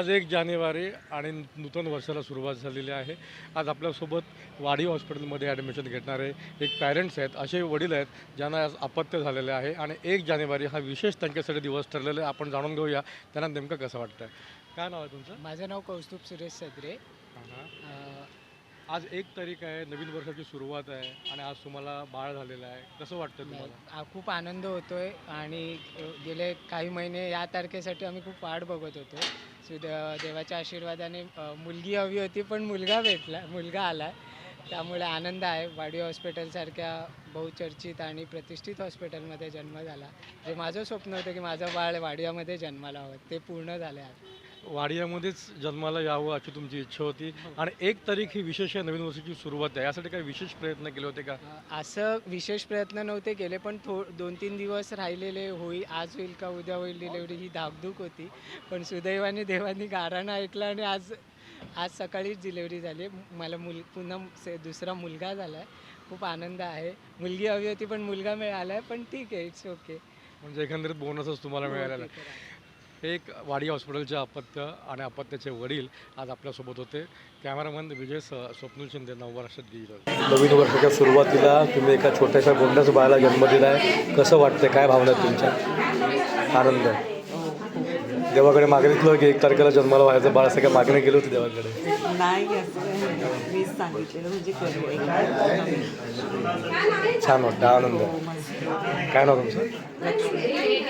आज एक जानेवारी आणि नूतन वर्षाला सुरुवात झालेली आहे. आज आपल्यासोबत वाडी हॉस्पिटलमध्ये ॲडमिशन घेणारे एक पॅरेंट्स आहेत असे वडील आहेत ज्यांना आज अपत्य झालेले आहे आणि एक जानेवारी हा विशेष त्यांच्यासाठी दिवस ठरलेला आहे. आपण जाणून घेऊया त्यांना नेमकं कसं वाटतं काय नाव आहे तुमचं? माझं नाव कौस्तुभ सुरेश सदरे. आज एक तारीख आहे नवीन वर्षाची सुरुवात आहे आणि आज तुम्हाला बाळ झालेलं आहे. कसं वाटतं तुम्हाला? आ- खूप आनंद होतोय आणि गेले काही महिने या तारखेसाठी आम्ही खूप वाट बघत होतो. सो देवाच्या आशीर्वादाने अ, मुलगी हवी होती पण मुलगा भेटला मुलगा आला त्यामुळे आनंद आहे. वाडी हॉस्पिटलसारख्या बहुचर्चित आणि प्रतिष्ठित हॉस्पिटलमध्ये जन्म झाला. जे माझं स्वप्न होतं की माझं बाळ वाडियामध्ये जन्माला हवं ते पूर्ण झालं आहे वाडियामध्येच जन्माला यावं अशी तुमची इच्छा होती. आणि एक तारीख ही विशेष आहे नवीन वर्षाची सुरुवात आहे. यासाठी काही विशेष प्रयत्न केले होते का? असं विशेष प्रयत्न नव्हते केले पण थो दोन तीन दिवस राहिलेले होई आज होईल का उद्या होईल डिलेवरी ही धाकधूक होती. पण सुदैवाने देवानी गाराणं ऐकलं आणि आज आज सकाळीच डिलेवरी झाली. मला मुल पुन्हा से- दुसरा मुलगा झाला आहे खूप आनंद आहे. मुलगी हवी होती पण मुलगा मिळाला आहे पण ठीक आहे इट्स ओके म्हणजे एकंदरीत बोनसच तुम्हाला मिळालेला. आहे एक वाडी हॉस्पिटलचे अपत्य आणि अपत्याचे वडील आज आपल्यासोबत होते. कॅमेरामॅन विजय स स्वप्नील शिंदे नवराष्ट्रात गेलं नवीन वर्षाच्या सुरुवातीला तुम्ही एका छोट्याशा बोंडाच बाळाला जन्म दिला आहे कसं वाटतं काय भावना तुमच्या? आनंद. देवाकडे मागणीतलं की एक तारखेला जन्माला व्हायचं बाळ काय मागणी केली होती देवाकडे? नाही सांगितलेलं म्हणजे छान वाटतं आनंद. हो. काय नाव तुमचं?